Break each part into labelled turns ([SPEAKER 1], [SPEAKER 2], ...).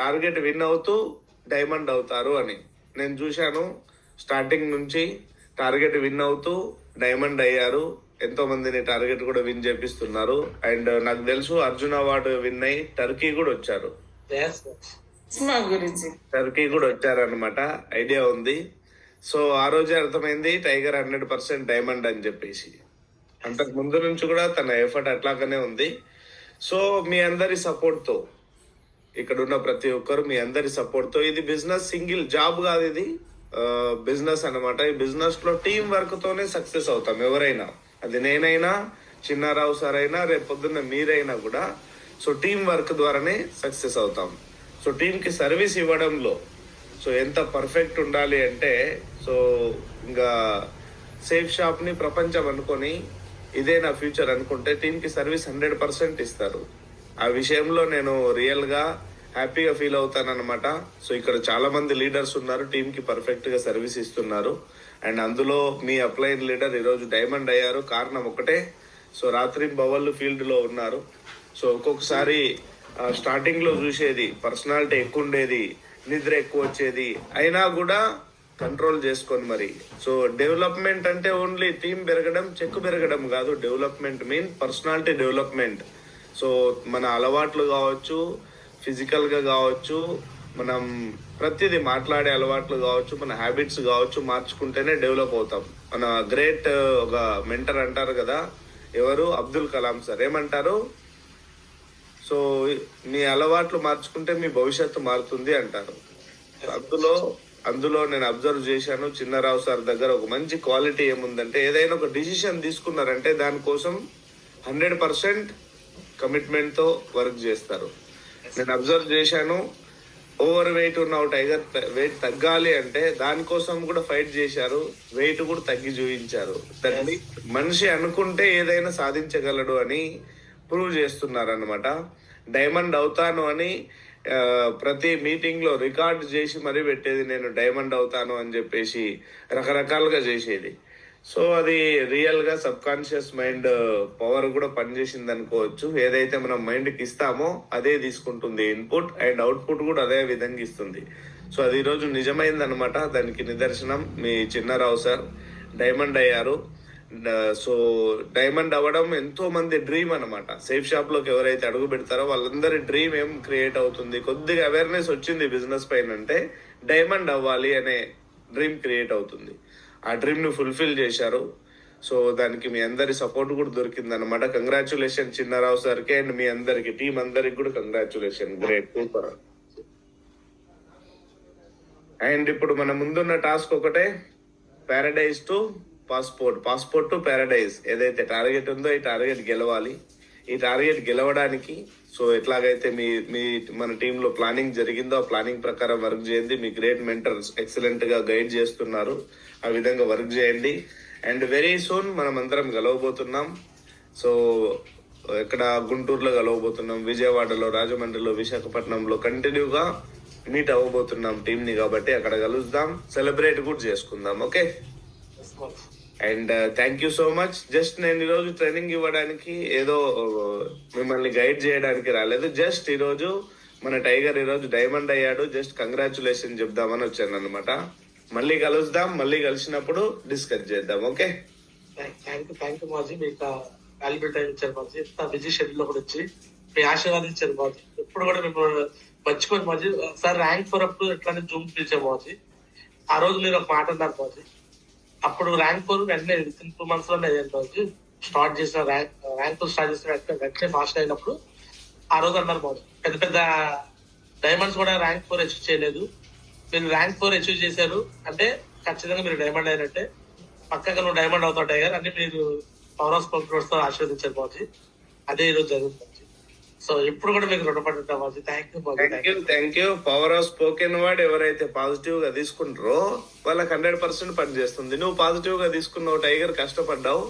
[SPEAKER 1] Target win అవుతూ diamond అవుతారు అని. నేను చూశాను. స్టార్టింగ్ నుంచి టార్గెట్ విన్ అవుతూ డైమండ్ అయ్యారు. ఎంతో మందిని టార్గెట్ కూడా విన్ చేపిస్తున్నారు. అండ్ నాకు తెలుసు అర్జున్ అవార్డు విన్ అయ్యి టర్కీ కూడా వచ్చారు. టర్కీ కూడా వచ్చారనమాట ఐడియా ఉంది. సో ఆ రోజే అర్థమైంది టైగర్ హండ్రెడ్ పర్సెంట్ డైమండ్ అని చెప్పేసి. అంతకు ముందు నుంచి కూడా తన ఎఫర్ట్ అట్లాగనే ఉంది. సో మీ అందరి సపోర్ట్తో ఇక్కడ ఉన్న ప్రతి ఒక్కరు మీ అందరి సపోర్ట్తో. ఇది బిజినెస్ సింగిల్ జాబ్ కాదు ఇది. బిజినెస్ అన్నమాట. ఈ బిజినెస్లో టీం వర్క్ తోనే సక్సెస్ అవుతాం ఎవరైనా. అది నేనైనా చిన్నారావు సార్ అయినా రేపు పొద్దున్న మీరైనా కూడా. సో టీం వర్క్ ద్వారానే సక్సెస్ అవుతాం. సో టీం కి సర్వీస్ ఇవ్వడంలో సో ఎంత పర్ఫెక్ట్ ఉండాలి అంటే సో ఇంకా సేఫ్ షాప్ని ప్రపంచం అనుకొని ఇదే నా ఫ్యూచర్ అనుకుంటే టీం కి సర్వీస్ హండ్రెడ్ పర్సెంట్ ఇస్తారు. ఆ విషయంలో నేను రియల్గా హ్యాపీగా ఫీల్ అవుతానన్నమాట. సో ఇక్కడ చాలా మంది లీడర్స్ ఉన్నారు టీంకి కి పర్ఫెక్ట్గా సర్వీస్ ఇస్తున్నారు. అండ్ అందులో మీ అప్లైన్ లీడర్ ఈరోజు డైమండ్ అయ్యారు. కారణం ఒకటే సో రాత్రి బవళ్ళు ఫీల్డ్లో ఉన్నారు. సో ఒక్కొక్కసారి స్టార్టింగ్లో చూసేది పర్సనాలిటీ ఎక్కువ ఉండేది నిద్ర ఎక్కువ వచ్చేది అయినా కూడా కంట్రోల్ చేసుకొని మరి. సో డెవలప్మెంట్ అంటే ఓన్లీ టీం పెరగడం చెక్ పెరగడం కాదు. Development mean personality development so మన అలవాట్లు కావచ్చు ఫిజికల్గా కావచ్చు మనం ప్రతిదీ మాట్లాడే అలవాట్లు కావచ్చు మన హ్యాబిట్స్ కావచ్చు మార్చుకుంటేనే డెవలప్ అవుతాం. మన గ్రేట్ ఒక మెంటర్ అంటారు కదా ఎవరు? అబ్దుల్ కలాం సార్. ఏమంటారు? సో మీ అలవాట్లు మార్చుకుంటే మీ భవిష్యత్తు మారుతుంది అంటారు. అందులో అందులో నేను అబ్జర్వ్ చేశాను చిన్నరావు సార్ దగ్గర ఒక మంచి క్వాలిటీ ఏముందంటే ఏదైనా ఒక డిసిషన్ తీసుకున్నారంటే దానికోసం హండ్రెడ్ పర్సెంట్ కమిట్మెంట్తో వర్క్ చేస్తారు. నేను అబ్జర్వ్ చేశాను ఓవర్ వెయిట్ ఉన్నావు టైగర్ వెయిట్ తగ్గాలి అంటే దానికోసం కూడా ఫైట్ చేశారు వెయిట్ కూడా తగ్గి చూపించారు. మనిషి అనుకుంటే ఏదైనా సాధించగలడు అని ప్రూవ్ చేస్తున్నారు అనమాట డైమండ్ అవుతాను అని ప్రతి మీటింగ్లో రికార్డ్ చేసి మరీ పెట్టేది నేను డైమండ్ అవుతాను అని చెప్పేసి రకరకాలుగా చేసేది. సో అది రియల్గా సబ్ కాన్షియస్ మైండ్ పవర్ కూడా పనిచేసింది అనుకోవచ్చు. ఏదైతే మనం మైండ్కి ఇస్తామో అదే తీసుకుంటుంది ఇన్పుట్ అండ్ అవుట్పుట్ కూడా అదే విధంగా ఇస్తుంది. సో అది ఈరోజు నిజమైంది అనమాట దానికి నిదర్శనం మీ చిన్నారావు సార్. డైమండ్ అయ్యారు. సో డైమండ్ అవ్వడం ఎంతో మంది డ్రీమ్ అనమాట సేఫ్ షాప్లోకి ఎవరైతే అడుగు పెడతారో వాళ్ళందరి డ్రీమ్ ఏం క్రియేట్ అవుతుంది? కొద్దిగా అవేర్నెస్ వచ్చింది బిజినెస్ పైన అంటే డైమండ్ అవ్వాలి అనే డ్రీమ్ క్రియేట్ అవుతుంది. ఆ డ్రీమ్ని ఫుల్ఫిల్ చేశారు. సో దానికి మీ అందరి సపోర్ట్ కూడా దొరికింది అనమాట కంగ్రాచులేషన్ చిన్నారావు సార్కి అండ్ మీ అందరికి టీం అందరికి కూడా కంగ్రాచులేషన్ గ్రేట్ సూపర్ అండ్ ఇప్పుడు మన ముందున్న టాస్క్ ఒకటే paradise to passport passport to paradise ఏదైతే టార్గెట్ ఉందో ఈ టార్గెట్ గెలవాలి. ఈ టార్గెట్ గెలవడానికి. సో ఎట్లాగైతే మీ మీ మన టీమ్లో ప్లానింగ్ జరిగిందో ఆ ప్లానింగ్ ప్రకారం వర్క్ చేయండి. మీ గ్రేట్ మెంటర్స్ ఎక్సలెంట్గా గైడ్ చేస్తున్నారు. ఆ విధంగా వర్క్ చేయండి. అండ్ వెరీ సూన్ మనం అందరం గెలవబోతున్నాం. సో ఇక్కడ గుంటూరులో కలవబోతున్నాం విజయవాడలో రాజమండ్రిలో విశాఖపట్నంలో కంటిన్యూగా మీట్ అవ్వబోతున్నాం టీం ని కాబట్టి అక్కడ కలుద్దాం సెలబ్రేట్ కూడా చేసుకుందాం okay? And thank you so much just నేను ఈరోజు ట్రైనింగ్ ఇవ్వడానికి ఏదో మిమ్మల్ని గైడ్ చేయడానికి రాలేదు. జస్ట్ ఈరోజు మన టైగర్ ఈరోజు డైమండ్ అయ్యాడు. జస్ట్ కంగ్రాచులేషన్ చెప్దామని వచ్చాను అనమాట మళ్ళీ కలుద్దాం. మళ్ళీ కలిసినప్పుడు డిస్కస్ చేద్దాం. Okay
[SPEAKER 2] thank you thank you మాజీ. మీకు వాల్యుబుల్ టైం ఇచ్చారు మాజీ. ఇంత బిజీ షెడ్యూల్లో కూడా వచ్చి మీ ఆశీర్వాదించారు మాజీ. ఎప్పుడు కూడా మేము మర్చిపోయి మాజీ. సార్ ర్యాంక్ ఫోర్ అప్పుడు ఎట్లా జూమ్ పిలిచాం మాజీ. ఆ రోజు మీరు ఒక మాట అన్నారు మాజీ. అప్పుడు ర్యాంక్ ఫోర్ వెంటనే విత్ టూ మంత్స్లోనే స్టార్ట్ చేసిన ర్యాంక్ ర్యాంక్ ఫోర్ స్టార్ట్ చేసిన వెంటనే ఫాస్ట్ అయినప్పుడు ఆ రోజు అన్నారు బాబు పెద్ద పెద్ద డైమండ్స్ కూడా ర్యాంక్ ఫోర్ అచీవ్ చేయలేదు. మీరు ర్యాంక్ ఫోర్ అచీవ్ చేశారు అంటే ఖచ్చితంగా మీరు డైమండ్ అయినట్టే. పక్కగా నువ్వు డైమండ్ అవుతావు టైగర్ అని మీరు పవర్ ఆఫ్ స్పోర్ట్స్తో ఆశీర్వదించారు బాజీ అదే ఈ రోజు జరుగుతుంది. సో ఇప్పుడు కూడా మీకు రుణపడి ఉంటాం thank you
[SPEAKER 1] thank you thank you power of spoken word ఎవరైతే పాజిటివ్గా తీసుకుంటారో వాళ్ళకి హండ్రెడ్ పర్సెంట్ పనిచేస్తుంది నువ్వు పాజిటివ్గా తీసుకున్నావు టైగర్ కష్టపడ్డావు.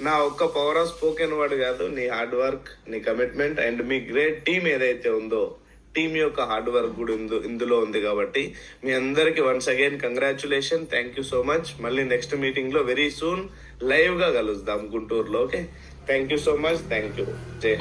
[SPEAKER 1] నా ఒక్క పవర్ ఆఫ్ స్పోకెన్ వర్డ్ కాదు నీ హార్డ్ వర్క్ నీ కమిట్మెంట్ అండ్ మీ గ్రేట్ టీమ్ ఏదైతే ఉందో టీమ్ యొక్క హార్డ్ వర్క్ కూడా ఇందులో ఉంది కాబట్టి మీ అందరికి once again congratulation thank you so much మళ్ళీ నెక్స్ట్ మీటింగ్లో వెరీ సూన్ లైవ్గా కలుద్దాం గుంటూరులో okay thank you so much thank you జై